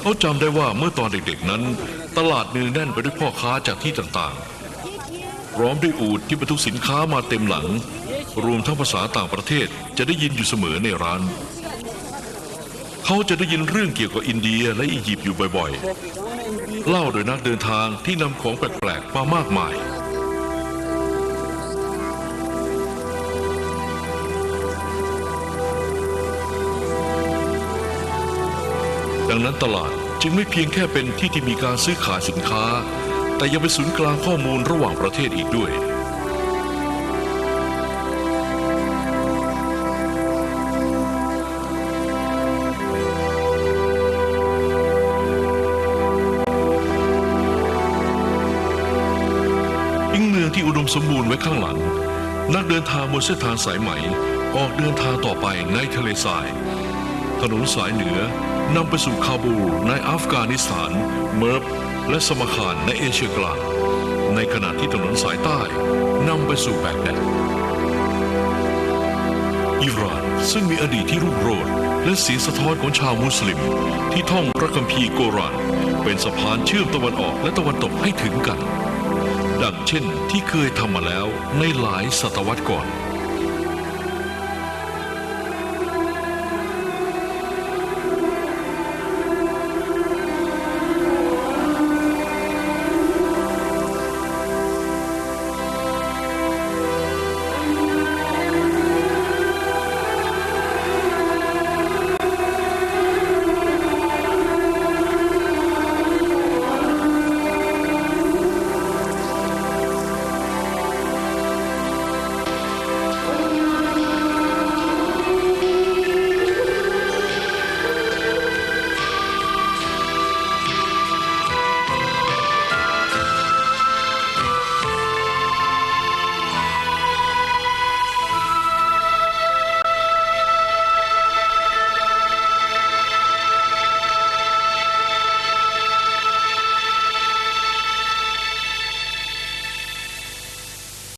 เขาจำได้ว่าเมื่อตอนเด็กๆนั้น ตลาดเนืองแน่นไปด้วยพ่อค้าจากที่ต่างๆ พร้อมด้วยอูฐที่บรรทุกสินค้ามาเต็มหลัง รวมทั้งภาษาต่างประเทศจะได้ยินอยู่เสมอในร้าน เขาจะได้ยินเรื่องเกี่ยวกับอินเดียและอียิปต์อยู่บ่อยๆ เล่าโดยนักเดินทางที่นำของแปลกๆมามากมายดังนั้นตลาด จึงไม่เพียงแค่เป็นที่ที่มีการซื้อขายสินค้า แต่ยังเป็นศูนย์กลางข้อมูลระหว่างประเทศอีกด้วยทิ้งเมืองที่อุดมสมบูรณ์ไว้ข้างหลัง นักเดินทางบนเส้นทางสายไหม ออกเดินทางต่อไปในทะเลทราย ถนนสายเหนือนำไปสู่คาบูลในอัฟกานิสถาน เมิร์บและสมาคารในเอเชียกลาง ในขณะที่ถนนสายใต้นำไปสู่แบกแดดอิหร่านซึ่งมีอดีตที่รุ่งโรจน์และสีสะท้อนของชาวมุสลิม ที่ท่องพระคัมภีร์โกราน เป็นสะพานเชื่อมตะวันออกและตะวันตกให้ถึงกัน ดังเช่นที่เคยทำมาแล้วในหลายศตวรรษก่อน